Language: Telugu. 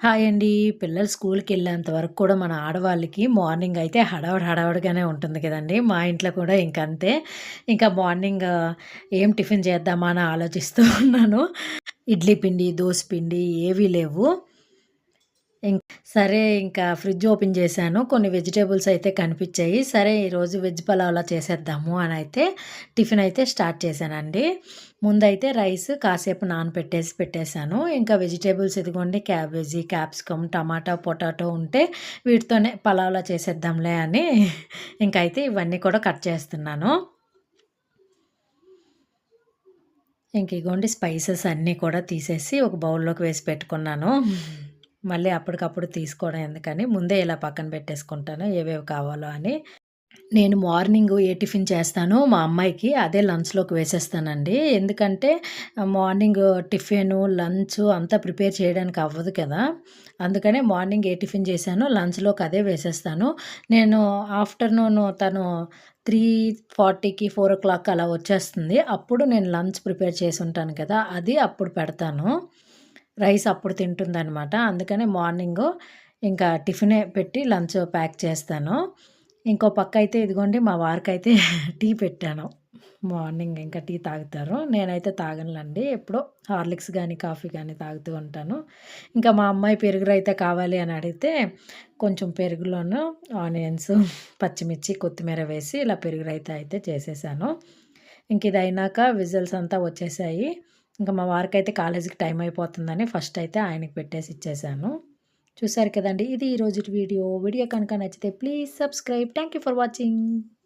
హాయ్ అండి. పిల్లలు స్కూల్‌కి వెళ్ళేంత వరకు కూడా మన ఆడవాళ్ళకి మార్నింగ్ అయితే హడావిడి హడావిడిగానే ఉంటుంది కదండి మా ఇంట్లో కూడా ఇంక అంతే. ఇంకా మార్నింగ్ ఏం టిఫిన్ చేద్దామా అని ఆలోచిస్తూ ఉన్నాను. ఇడ్లీ పిండి, దోశ పిండి ఏవీ లేవు. ఇం సరే ఇంకా ఫ్రిడ్జ్ ఓపెన్ చేశాను. కొన్ని వెజిటేబుల్స్ అయితే కనిపించాయి. సరే ఈరోజు వెజ్ పలావ్‌లా చేసేద్దాము అని అయితే టిఫిన్ అయితే స్టార్ట్ చేశానండి. ముందైతే రైస్ కాసేపు నానపెట్టేసి పెట్టేశాను. ఇంకా వెజిటేబుల్స్ ఇదిగోండి క్యాబేజీ, క్యాప్సికమ్, టమాటా, పొటాటో ఉంటే వీటితోనే పలావ్‌లా చేసేద్దాంలే అని ఇంకైతే ఇవన్నీ కూడా కట్ చేస్తున్నాను. ఇంక ఇగోండి స్పైసెస్ అన్నీ కూడా తీసేసి ఒక బౌల్‌లోకి వేసి పెట్టుకున్నాను. మళ్ళీ అప్పటికప్పుడు తీసుకోవడం ఎందుకని ముందే ఇలా పక్కన పెట్టేసుకుంటాను ఏవేవి కావాలో అని. నేను మార్నింగ్ ఏ టిఫిన్ చేస్తానో మా అమ్మాయికి అదే లంచ్‌లోకి వేసేస్తానండి. ఎందుకంటే మార్నింగ్ టిఫిను, లంచ్ అంతా ప్రిపేర్ చేయడానికి అవ్వదు కదా! అందుకనే మార్నింగ్ ఏ టిఫిన్ చేశానో లంచ్‌లోకి అదే వేసేస్తాను. నేను ఆఫ్టర్‌నూన్ తను 3:40కి, 4:00 అలా వచ్చేస్తుంది. అప్పుడు నేను లంచ్ ప్రిపేర్ చేసి ఉంటాను కదా! అది అప్పుడు పెడతాను. రైస్ అప్పుడు తింటుందనమాట. అందుకనే మార్నింగు ఇంకా టిఫినే పెట్టి లంచ్ ప్యాక్ చేస్తాను. ఇంకో పక్క అయితే ఇదిగోండి మా వారికి అయితే టీ పెట్టాను. మార్నింగ్ ఇంకా టీ తాగుతారు. నేనైతే తాగనులండి ఎప్పుడో హార్లిక్స్ కానీ కాఫీ కానీ తాగుతూ ఉంటాను. ఇంకా మా అమ్మాయి పెరుగు అయితే కావాలి అని అడిగితే కొంచెం పెరుగులోను ఆనియన్స్, పచ్చిమిర్చి, కొత్తిమీర వేసి ఇలా పెరుగు రైతే అయితే చేసేసాను. ఇంక ఇది అయినాక విజిల్స్ అంతా వచ్చేసాయి. ఇంకా మా వారికైతే కాలేజీకి టైం అయిపోతుందని ఫస్ట్ అయితే ఆయనకి పెట్టేసి ఇచ్చేసాను. చూసారు కదండి ఇది ఈరోజు వీడియో. వీడియో కనుక నచ్చితే please subscribe. Thank you for watching.